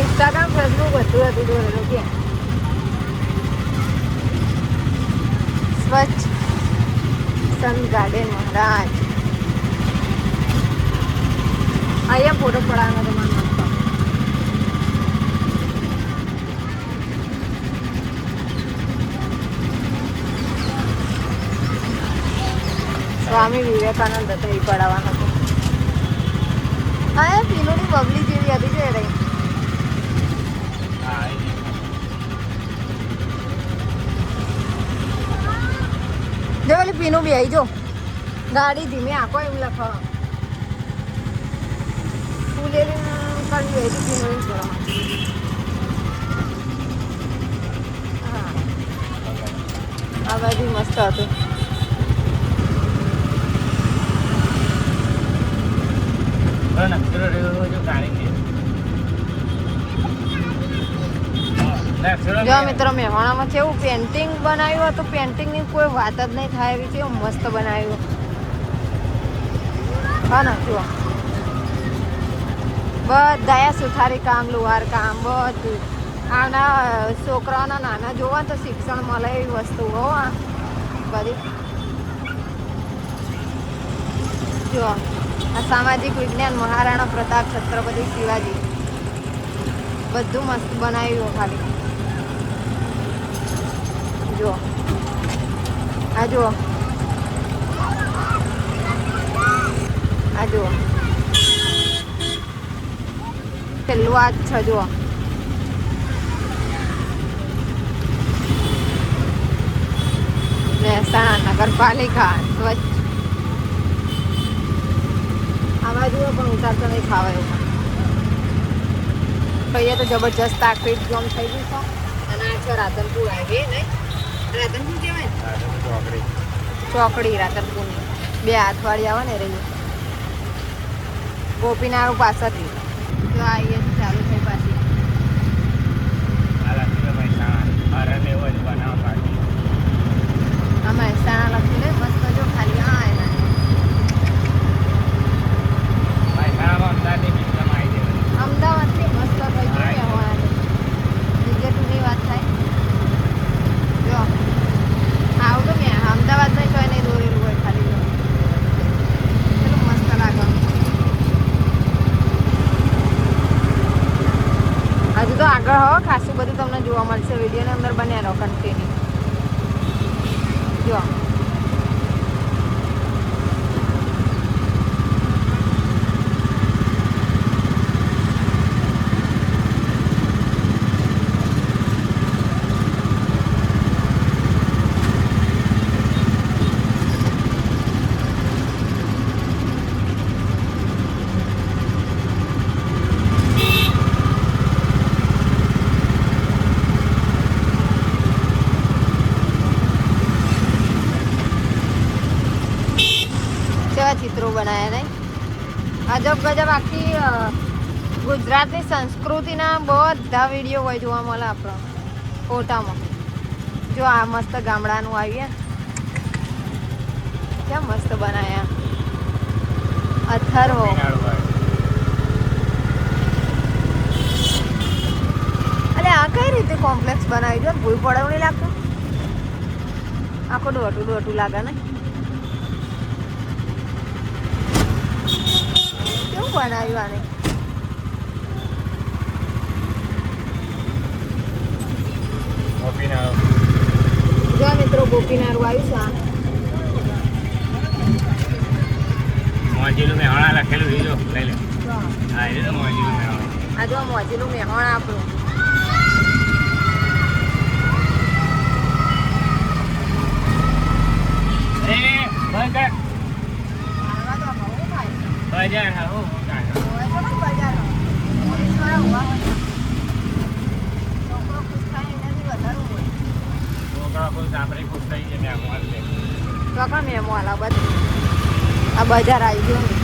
Instagram Facebook બધું હતું દોરેલું કે સ્વચ્છ સન ગાર્ડન મહારાજ. અહીંયા ફોટો પડાવવાનો તમારો સ્વામી વિવેકાનંદ હતો એ પડાવવાનો. હતો એ પીલોની બબલી જેવી હતી છે રહી હા એ જો આવી જો ગાડી ધીમે આખો એમ લખો ફૂલેલી કરવી હતી પીનું હા. આ બાજુ મસ્ત હતું. ને? જો કાઢી જો. મિત્રો મહેવાણામાં એવું પેન્ટિંગ બનાવ્યું હતું? પેન્ટિંગની કોઈ વાત જ નહીં થાય એવી છે મસ્ત બનાવ્યું. હા ને, જુઓ. બધા સુથારી કામ, લુહાર કામ, બધું. આના, છોકરાઓના નાના જોવા તો શિક્ષણ મળે એવી વસ્તુ, હો, આ. બધી. જુઓ. આ સામાજિક વિજ્ઞાન, મહારાણા પ્રતાપ છત્રપતિ શિવાજી. બધું મસ્ત બનાવ્યું ખાલી. જો આ જુઓ. આ જુઓ. પેલું આ જ છે, જુઓ. મહેસાણા નગરપાલિકા, સ્વચ્છ. આવા જુઓ, પણ ઉતારતો નહીં ખાવા એવું. કહીએ તો જબરજસ્ત આખરી જોમ થઈ ગયું છે. અને આ છે રાધનપુર હાઈવે, નહીં? રાધનપુર કહેવાય ચોકડી. રાધનપુરની બે હાથવાળી આવે ને રહી ગોપીનારું પાસેથી તો આવીએ ચાલુ થઈ પાછી. આ મહેસાણા. હરણ એવો જ બનાવો બાકી. આ મહેસાણા લખી લે મસ્ત જો ખાલી હા એના મહેસાણામાં અમદાવાદની બીજમાં આવી જવાની. અમદાવાદથી મસ્ત થઈ ગયું કહેવાનું વિજયપુરની વાત થાય જો આવું તો મેં અમદાવાદ નહીં તો એને દોરેલું હોય ખાલી જો કેટલું મસ્ત લાગે હજુ તો આગળ હો ખાસું બધું તમને જોવા મળશે. વિડીયોની અંદર બન્યા રહો કન્ટિન્યુ જો કેવા ચિત્રો બનાવ્યા નહીં. અજબ ગજબ આખી ગુજરાતની સંસ્કૃતિના બધા વીડિયો હોય જોવા મળે આપણો, ફોટામાં. જો આ મસ્ત ગામડાનું આવીએ. ક્યાં મસ્ત બનાવ્યા અથર્વો. અરે આ કઈ રીતે કોમ્પ્લેક્સ બનાવી? દો ભૂલ પડવું નહીં લાગતું. આખું દોટું દોટું લાગે ને? કેવું બનાવ્યું આને? જો મિત્રો ગોપીનારું આવ્યું છે મોજીનું મેહોણા લખેલું છે જો, લઈ લે. હા, એ તો મોજીનું મેહોણા. આ જો મોજીનું મેહોણા આપણું એ, બંધ કર. હાલવા તો બહુ થાય છે. બજાર, હા, હો, કાંઈ. હોય તો ખરી બજારમાં. પોલીસવાળા ઊભા હોય. છોકરો ખુશ થાય એનાથી વધારે હોય. છોકરા કોઈ સાંભળી ખુશ થઈ જાય ને આમ હાલ લે. તો કણ મેમો આલા બધ આ બજાર આવી ગયું.